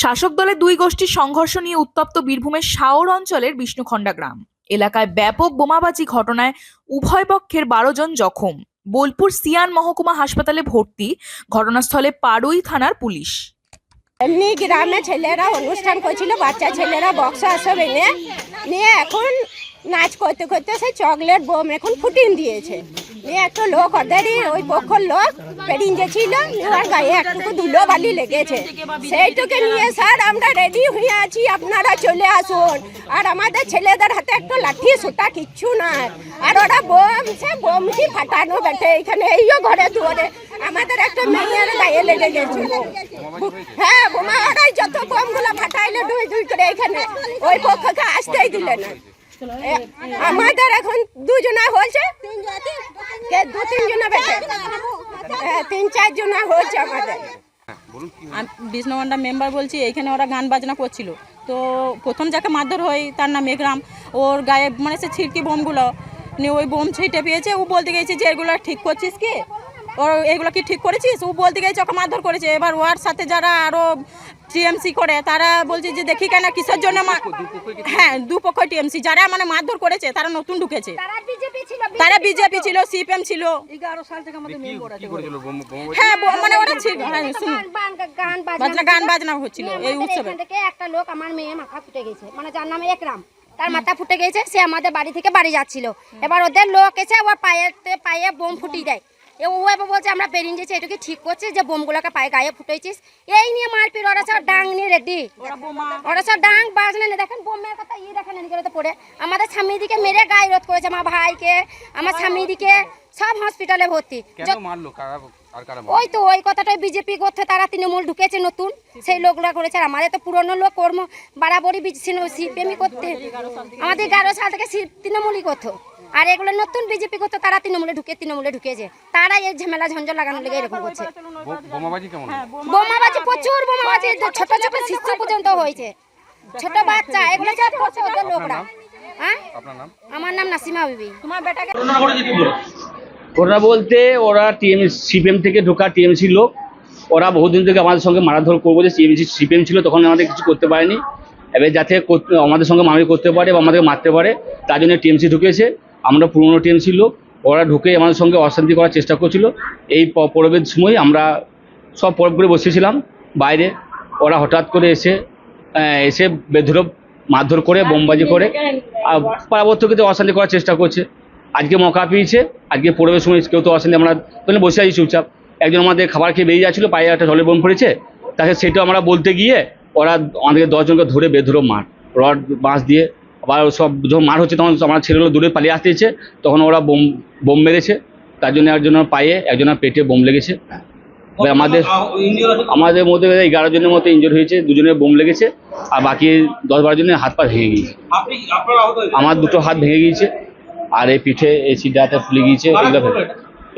শাসক দলের দুই গোষ্ঠীর সংঘর্ষ নিয়ে উত্তপ্ত বীরভূমের শাওর অঞ্চলের বিষ্ণুখণ্ডা গ্রাম। এলাকায় ব্যাপক বোমাবাজি ঘটনায় উভয় পক্ষের বারো জন জখম। বোলপুর সিয়ান মহকুমা হাসপাতালে ভর্তি ঘটনাস্থলে পাড়ুই থানার পুলিশ। এমনি গ্রামে ছেলেরা অনুষ্ঠান করছিল, বাচ্চা ছেলেরা বক্স সব এনে নিয়ে। এখন নাচ করতে করতে সেই চকলেট বোম এখন ফুটিয়ে দিয়েছে। একটা লোক ওদেরই ওই পক্ষর লোক পেরিয়ে গেছিল ওর গায়ে একটুকু ধুলো বালি লেগেছে। সেইটুকে নিয়ে স্যার আমরা রেডি হয়ে আছি, আপনারা চলে আসুন। আর আমাদের ছেলেদের হাতে একটা লাঠি সুতা কিচ্ছু নাই। আর ওরা বোম, সে বোম কি ফাটানো বেটে এখানে, এইও ঘরে দুয়ারে। আমাদের একটা মেয়ের গায়ে লেগে গেছে। হ্যাঁ বোমা ওরাই যত বোমগুলো ফাটাইলে দুই দুই করে এখানে। ওই পক্ষকে আসতেই দিলে না। আমাদের এখন দুজনা হয়েছে? দু তিন জনা বেটে হ্যাঁ, তিন চার জনা হয়েছে আমাদের। আমি বিষ্ণুগন্ডা মেম্বার বলছি এখানে ওরা গান বাজনা করছিল। তো প্রথম যাকে মারধর হয় তার নাম মেঘরাম ওর গায়ে মানে সে ছিটকি বোমগুলো নিয়ে ওই বোম ছিটে পেয়েছে। ও বলতে গেছে যে এগুলো ঠিক করছিস কি? ওর এগুলো কি ঠিক করেছিস? ও বলতে গেছে ওকে মারধর করেছে। এবার ওর সাথে যারা আরও টিএমসি করে তারা বলছে যে দেখি কেন কিসের জন্য মা- হ্যাঁ দুপক্ষ টিএমসি যারা মানে মারধর করেছে তারা নতুন ঢুকেছে। তারা বিজেপি ছিল সিপিএম ছিল। হ্যাঁ মানে ওরা ছিল হ্যাঁ বাজনা গান বাজনা হচ্ছিল এই উৎসবে। একটা লোক আমার মেয়ে মাথা ফুটে গেছে। মানে যার নামে একরাম। তার মাথা ফুটে গেছে সে আমাদের বাড়ি থেকে বাড়ি যাচ্ছিল। এবার ওদের লোক এসে ওর পায়েতে পায়ে বোম ফুটিয়ে দেয়। ও এবার বলছে আমরা বেরিয়ে যেছি এটুকু ঠিক করছে যে বোমগুলোকে পায়ে গায়ে ফুটেছিস এই নিয়ে মারপিট ওরা সব ডাং নিয়ে রেডি ওরা সব ডাং বাজনা নিয়ে দেখেন বোমের কথা ইয়ে দেখেন এদিকে তো পড়ে। আমাদের স্বামী দিকে মেরে গায়ে রোধ করেছে আমার ভাইকে আমার স্বামী দিকে সব হসপিটালে ভর্তি। ওই তো ওই কথাটাই বিজেপি করতে তারা তৃণমূল ঢুকেছে নতুন সেই লোকরা করেছে আর আমাদের তো পুরনো লোক কর্ম বাড়াবাড়ি সিপিএমই করতে। আমাদের এগারো সাল থেকে তৃণমূলই করতো। আর এগুলো নতুন বিজেপি করতো তারা তৃণমূলে ঢুকে তৃণমূলে ঢুকেছে। তারা এই ঝামেলা ঝঞ্ঝট লাগানোর লেগে এরকম করছে। বোমাবাজি কেমন হ্যাঁ, বোমাবাজি প্রচুর বোমাবাজি। ছোট ছোট শিশু পর্যন্ত হয়েছে। ছোট বাচ্চা এগুলো সব করছে ওদের লোকরা? হ্যাঁ? আপনার নাম? আমার নাম নাসিমা বিবি তোমার বেটাকে ওরা বলতে ওরা টিএম সিপিএম থেকে ঢোকা টিএমসি লোক। ওরা বহুদিন থেকে আমাদের সঙ্গে মারাধর করব যে টিএমসি সিপিএম ছিল তখন আমাদের কিছু করতে পারেনি। এবার যাতে করতে- আমাদের সঙ্গে মারামারি করতে পারে বা আমাদেরকে মারতে পারে তার জন্য টিএমসি ঢুকেছে। আমরা পুরনো টিএমসি ছিল, ওরা ঢুকে আমাদের সঙ্গে অশান্তি করার চেষ্টা করছিল। এই পরবের সময় আমরা সব পরব করে বসেছিলাম বাইরে। ওরা হঠাৎ করে এসে এসে বেধরব মারধর করে, বোমবাজি করে পার্বত্যকে অশান্তি করার চেষ্টা করছে। আজকে মকা পেয়েছে, আজকে পরবের সময় কেউ তো অশান্তি, আমরা তাহলে বসে আছি চুপচাপ। একজন আমাদের খাবার খেয়ে বেরিয়ে যাচ্ছিল, পায়ে একটা জলের বোম পড়েছে, তাকে সেটা আমরা বলতে গিয়ে ওরা আমাদেরকে দশজনকে ধরে বেধরো মার, রড বাঁশ দিয়ে আবার সব যখন মার হচ্ছে তখন আমার ছেলেগুলো দূরে পালিয়ে আসতেছে তখন ওরা বোম বোম মেরেছে। তার জন্য একজনের পায়ে একজনের পেটে বোম লেগেছে। আমাদের আমাদের মধ্যে এগারো জনের মতো ইনজোর হয়েছে দুজনের বোম লেগেছে আর বাকি দশ বারো জনের হাত পা ভেঙে গিয়েছে। আমার দুটো হাত ভেঙে গিয়েছে আর এই পিঠে এই সিটাতে ফুলে গিয়েছে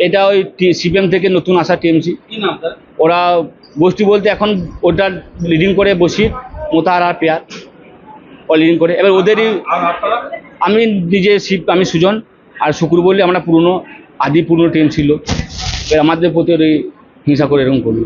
এটা ওই সিপিএম থেকে নতুন আসা টিএমসি। ওরা গোষ্ঠী বলতে এখন ওটা লিডিং করে বসি মোতাহার আর পেয়ার। ও লিডিং করে। এবার ওদেরই আমি নিজে শিব আমি সুজন আর শুকুর বললে আমরা পুরনো আদি পুরনো টিম ছিল। এবার আমাদের প্রতি ওই হিংসা করে এরকম করল।